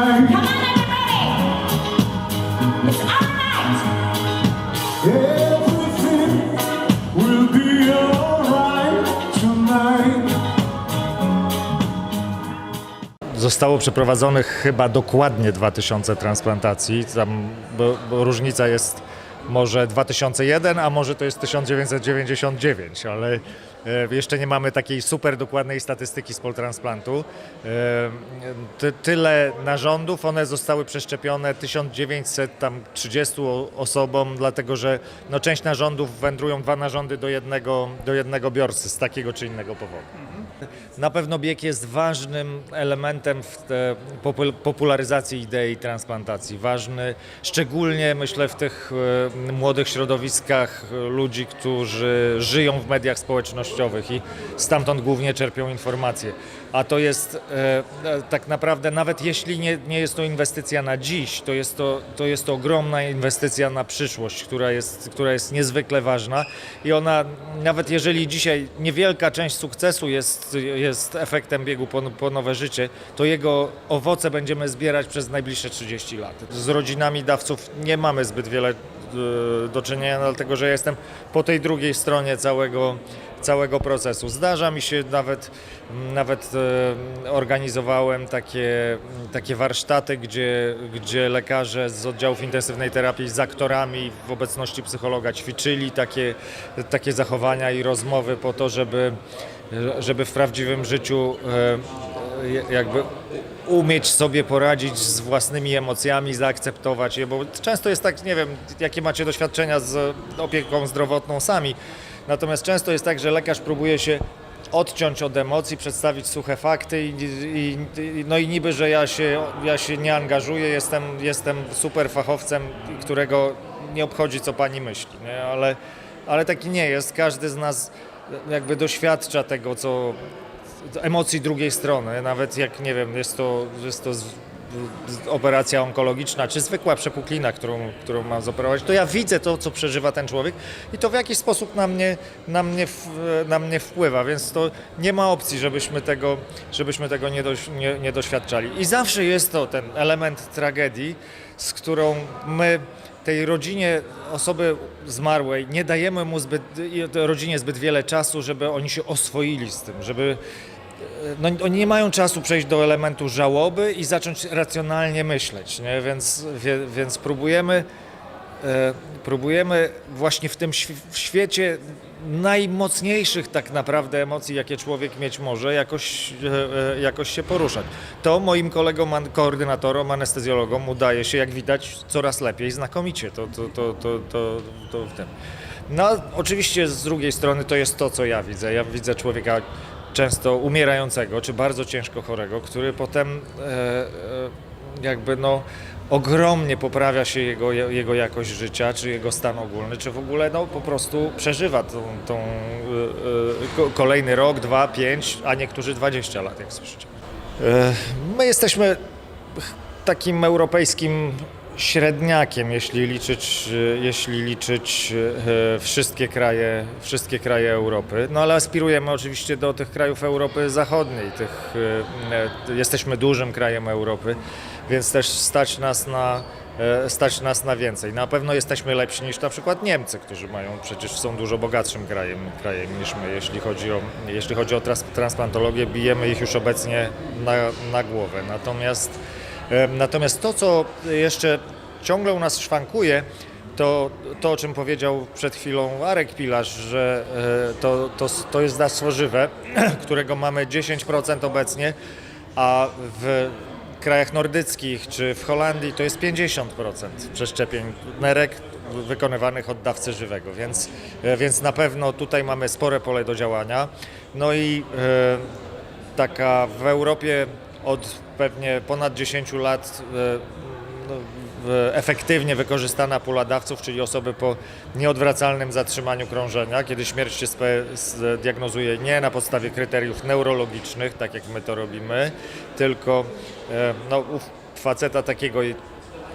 Come on, everybody! It's our night! Everything will be alright tonight. Zostało przeprowadzonych chyba dokładnie 2000 transplantacji. Tam, bo, bo różnica jest może 2001, a może to jest 1999, ale e, jeszcze nie mamy takiej super dokładnej statystyki z poltransplantu. E, ty, tyle narządów, one zostały przeszczepione 1930 o- osobom, dlatego że no, część narządów wędrują dwa narządy do jednego, do jednego biorcy z takiego czy innego powodu. Na pewno bieg jest ważnym elementem w popularyzacji idei transplantacji. Ważny szczególnie myślę w tych e, młodych środowiskach e, ludzi, którzy żyją w mediach społecznościowych i stamtąd głównie czerpią informacje. A to jest e, tak naprawdę, nawet jeśli nie, nie jest to inwestycja na dziś, to jest to, to jest to ogromna inwestycja na przyszłość, która jest, która jest niezwykle ważna i ona, nawet jeżeli dzisiaj niewielka część sukcesu jest, jest efektem biegu po, po nowe życie, to jego owoce będziemy zbierać przez najbliższe 30 lat. Z rodzinami dawców nie mamy zbyt wiele e, do czynienia, dlatego że jestem po tej drugiej stronie całego, całego procesu. Zdarza mi się nawet, nawet e, organizowałem takie, takie warsztaty, gdzie, gdzie lekarze z oddziałów intensywnej terapii z aktorami w obecności psychologa ćwiczyli takie, takie zachowania i rozmowy po to, żeby, żeby w prawdziwym życiu e, jakby umieć sobie poradzić z własnymi emocjami, zaakceptować je, bo często jest tak, nie wiem, jakie macie doświadczenia z opieką zdrowotną sami, natomiast często jest tak, że lekarz próbuje się odciąć od emocji, przedstawić suche fakty i, i, no i niby, że ja się, ja się nie angażuję, jestem, jestem super fachowcem, którego nie obchodzi co pani myśli, nie? Ale, ale taki nie jest. Każdy z nas jakby doświadcza tego, co emocji drugiej strony, nawet jak nie wiem, jest to, jest to operacja onkologiczna, czy zwykła przepuklina, którą, którą mam zoperować, to ja widzę to, co przeżywa ten człowiek i to w jakiś sposób na mnie, na mnie, na mnie wpływa, więc to nie ma opcji, żebyśmy tego, żebyśmy tego nie, doś, nie, nie doświadczali. I zawsze jest to ten element tragedii, z którą my tej rodzinie osoby zmarłej nie dajemy mu zbyt, rodzinie zbyt wiele czasu, żeby oni się oswoili z tym, żeby no, oni nie mają czasu przejść do elementu żałoby i zacząć racjonalnie myśleć, nie? Więc, wie, więc próbujemy, e, próbujemy właśnie w tym w świecie najmocniejszych tak naprawdę emocji, jakie człowiek mieć może, jakoś, e, e, jakoś się poruszać. To moim kolegom, koordynatorom, anestezjologom udaje się, jak widać, coraz lepiej, znakomicie. To, to, to, to, to, to w tym. No, oczywiście z drugiej strony to jest to, co ja widzę. Ja widzę człowieka często umierającego, czy bardzo ciężko chorego, który potem e, e, jakby no ogromnie poprawia się jego, jego jakość życia, czy jego stan ogólny, czy w ogóle no po prostu przeżywa tą, tą ko- kolejny rok, dwa, pięć, a niektórzy 20 lat, jak słyszycie. My jesteśmy takim europejskim średniakiem, jeśli liczyć, jeśli liczyć e, wszystkie kraje, wszystkie kraje Europy. No ale aspirujemy oczywiście do tych krajów Europy Zachodniej. Tych, e, e, jesteśmy dużym krajem Europy, więc też stać nas na stać nas na więcej. Na pewno jesteśmy lepsi niż na przykład Niemcy, którzy mają przecież są dużo bogatszym krajem, krajem niż my, jeśli chodzi o, jeśli chodzi o trans, transplantologię, bijemy ich już obecnie na, na głowę. Natomiast Natomiast to, co jeszcze ciągle u nas szwankuje, to to, o czym powiedział przed chwilą Arek Pilarz, że e, to, to, to jest dawstwo żywe, którego mamy 10% obecnie, a w krajach nordyckich czy w Holandii to jest 50% przeszczepień nerek wykonywanych od dawcy żywego, więc, e, więc na pewno tutaj mamy spore pole do działania. No i e, taka w Europie od pewnie ponad 10 lat e, no, efektywnie wykorzystana pula dawców, czyli osoby po nieodwracalnym zatrzymaniu krążenia, kiedy śmierć się diagnozuje nie na podstawie kryteriów neurologicznych, tak jak my to robimy, tylko e, no, faceta takiego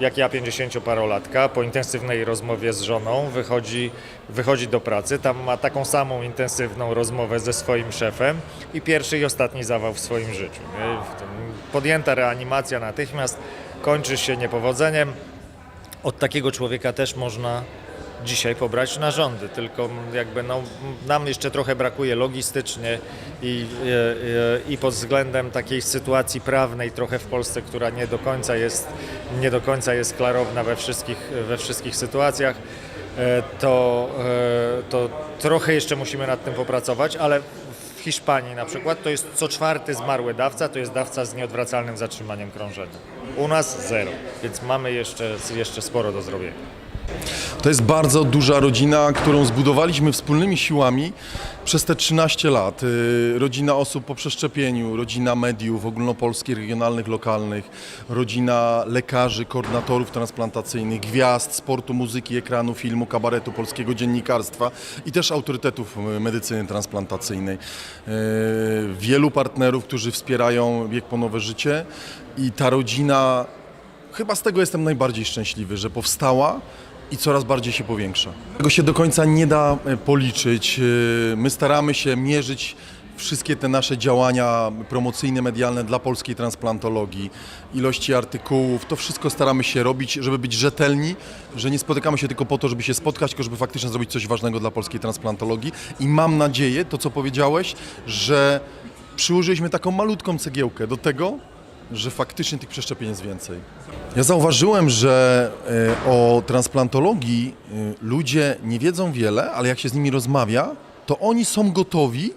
jak ja 50-parolatka, po intensywnej rozmowie z żoną wychodzi, wychodzi do pracy, tam ma taką samą intensywną rozmowę ze swoim szefem i pierwszy i ostatni zawał w swoim życiu. Podjęta reanimacja natychmiast kończy się niepowodzeniem. Od takiego człowieka też można dzisiaj pobrać narządy, tylko jakby no, nam jeszcze trochę brakuje logistycznie i, i, i pod względem takiej sytuacji prawnej trochę w Polsce, która nie do końca jest, nie do końca jest klarowna we wszystkich, we wszystkich sytuacjach, e, to, e, to trochę jeszcze musimy nad tym popracować, ale w Hiszpanii na przykład to jest co czwarty zmarły dawca, to jest dawca z nieodwracalnym zatrzymaniem krążenia. U nas zero, więc mamy jeszcze, jeszcze sporo do zrobienia. To jest bardzo duża rodzina, którą zbudowaliśmy wspólnymi siłami przez te 13 lat. Y, Rodzina osób po przeszczepieniu, rodzina mediów ogólnopolskich, regionalnych, lokalnych, rodzina lekarzy, koordynatorów transplantacyjnych, gwiazd sportu, muzyki, ekranu, filmu, kabaretu, polskiego dziennikarstwa i też autorytetów y, medycyny transplantacyjnej. Y, Wielu partnerów, którzy wspierają bieg po nowe życie i ta rodzina Chyba z tego jestem najbardziej szczęśliwy, że powstała i coraz bardziej się powiększa. Tego się do końca nie da e, policzyć. E, My staramy się mierzyć wszystkie te nasze działania promocyjne, medialne dla polskiej transplantologii, ilości artykułów, to wszystko staramy się robić, żeby być rzetelni, że nie spotykamy się tylko po to, żeby się spotkać, tylko żeby faktycznie zrobić coś ważnego dla polskiej transplantologii i mam nadzieję, to co powiedziałeś, że przyłożyliśmy taką malutką cegiełkę do tego, że faktycznie tych przeszczepień jest więcej. Ja zauważyłem, że e, o transplantologii e, ludzie nie wiedzą wiele, ale jak się z nimi rozmawia, to oni są gotowi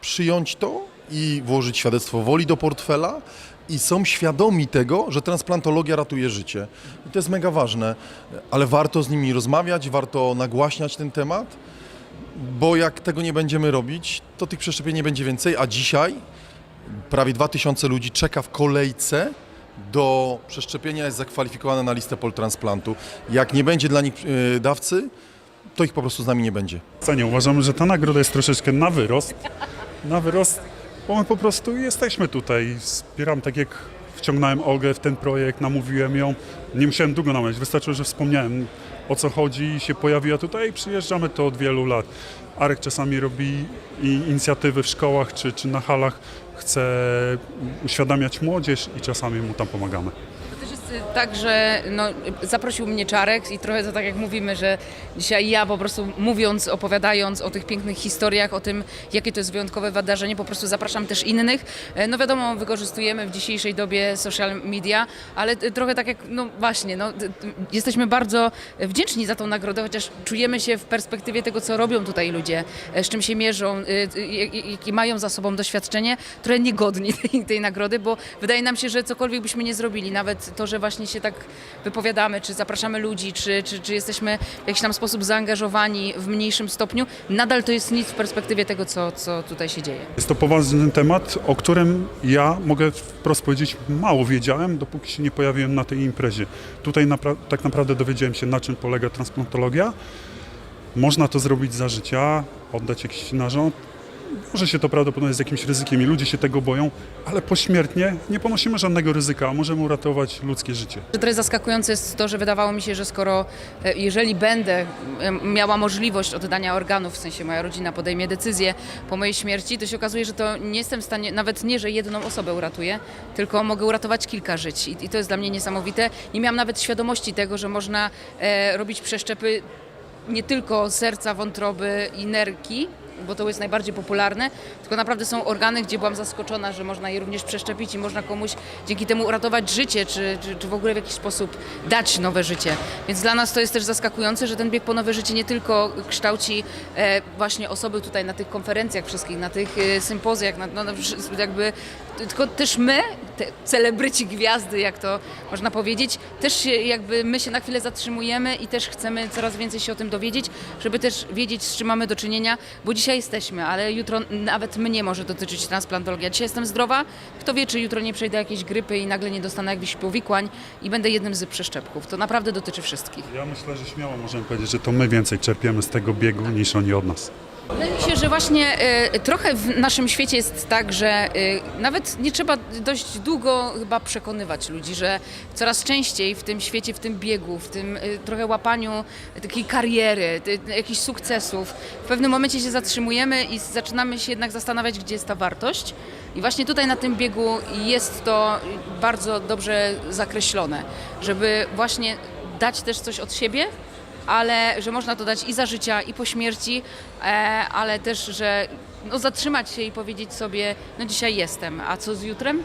przyjąć to i włożyć świadectwo woli do portfela i są świadomi tego, że transplantologia ratuje życie. I to jest mega ważne, ale warto z nimi rozmawiać, warto nagłaśniać ten temat, bo jak tego nie będziemy robić, to tych przeszczepień nie będzie więcej, a dzisiaj prawie 2000 ludzi czeka w kolejce do przeszczepienia, jest zakwalifikowane na listę poltransplantu. Jak nie będzie dla nich y, dawcy, to ich po prostu z nami nie będzie. Cenie uważamy, że ta nagroda jest troszeczkę na wyrost. Na wyrost, bo my po prostu jesteśmy tutaj. Wspieram, tak jak wciągnąłem Olgę w ten projekt, namówiłem ją. Nie musiałem długo namawiać, wystarczyło, że wspomniałem o co chodzi się pojawiła tutaj i przyjeżdżamy to od wielu lat. Arek czasami robi inicjatywy w szkołach czy, czy na halach, chce uświadamiać młodzież i czasami mu tam pomagamy. Jest tak, że no, zaprosił mnie Czarek i trochę to tak jak mówimy, że dzisiaj ja po prostu mówiąc, opowiadając o tych pięknych historiach, o tym, jakie to jest wyjątkowe wydarzenie, po prostu zapraszam też innych. E, No wiadomo, wykorzystujemy w dzisiejszej dobie social media, ale y, trochę tak jak, no właśnie, no, jesteśmy bardzo wdzięczni za tą nagrodę, chociaż czujemy się w perspektywie tego, co robią tutaj ludzie, e, z czym się mierzą, jakie mają za sobą doświadczenie, trochę niegodni tej, tej nagrody, bo wydaje nam się, że cokolwiek byśmy nie zrobili, nawet to, że właśnie się tak wypowiadamy, czy zapraszamy ludzi, czy, czy, czy jesteśmy w jakiś tam sposób zaangażowani w mniejszym stopniu, nadal to jest nic w perspektywie tego, co, co tutaj się dzieje. Jest to poważny temat, o którym ja mogę wprost powiedzieć, mało wiedziałem, dopóki się nie pojawiłem na tej imprezie. Tutaj napra- tak naprawdę dowiedziałem się, na czym polega transplantologia. Można to zrobić za życia, oddać jakiś narząd. Może się to prawdopodobnie z jakimś ryzykiem i ludzie się tego boją, ale pośmiertnie nie ponosimy żadnego ryzyka, a możemy uratować ludzkie życie. Trochę zaskakujące jest to, że wydawało mi się, że skoro, e, jeżeli będę miała możliwość oddania organów, w sensie moja rodzina podejmie decyzję po mojej śmierci, to się okazuje, że to nie jestem w stanie, nawet nie, że jedną osobę uratuję, tylko mogę uratować kilka żyć. I, i to jest dla mnie niesamowite. Nie miałam nawet świadomości tego, że można e, robić przeszczepy nie tylko serca, wątroby i nerki, bo to jest najbardziej popularne, tylko naprawdę są organy, gdzie byłam zaskoczona, że można je również przeszczepić i można komuś dzięki temu uratować życie, czy, czy, czy w ogóle w jakiś sposób dać nowe życie. Więc dla nas to jest też zaskakujące, że ten bieg po nowe życie nie tylko kształci e, właśnie osoby tutaj na tych konferencjach wszystkich, na tych e, sympozjach, na, no, jakby, tylko też my, te celebryci gwiazdy, jak to można powiedzieć, też się, jakby my się na chwilę zatrzymujemy i też chcemy coraz więcej się o tym dowiedzieć, żeby też wiedzieć, z czym mamy do czynienia, bo dzisiaj jesteśmy, ale jutro nawet mnie może dotyczyć transplantologia. Dzisiaj jestem zdrowa, kto wie, czy jutro nie przejdę jakiejś grypy i nagle nie dostanę jakichś powikłań i będę jednym z przeszczepków. To naprawdę dotyczy wszystkich. Ja myślę, że śmiało możemy powiedzieć, że to my więcej czerpiemy z tego biegu niż oni od nas. Wydaje mi się, że właśnie e, trochę w naszym świecie jest tak, że e, nawet nie trzeba dość długo chyba przekonywać ludzi, że coraz częściej w tym świecie, w tym biegu, w tym e, trochę łapaniu takiej kariery, jakichś sukcesów, w pewnym momencie się zatrzymujemy i zaczynamy się jednak zastanawiać, gdzie jest ta wartość. I właśnie tutaj na tym biegu jest to bardzo dobrze zakreślone, żeby właśnie dać też coś od siebie, ale że można to dać i za życia, i po śmierci, e, ale też, że no, zatrzymać się i powiedzieć sobie, no dzisiaj jestem, a co z jutrem?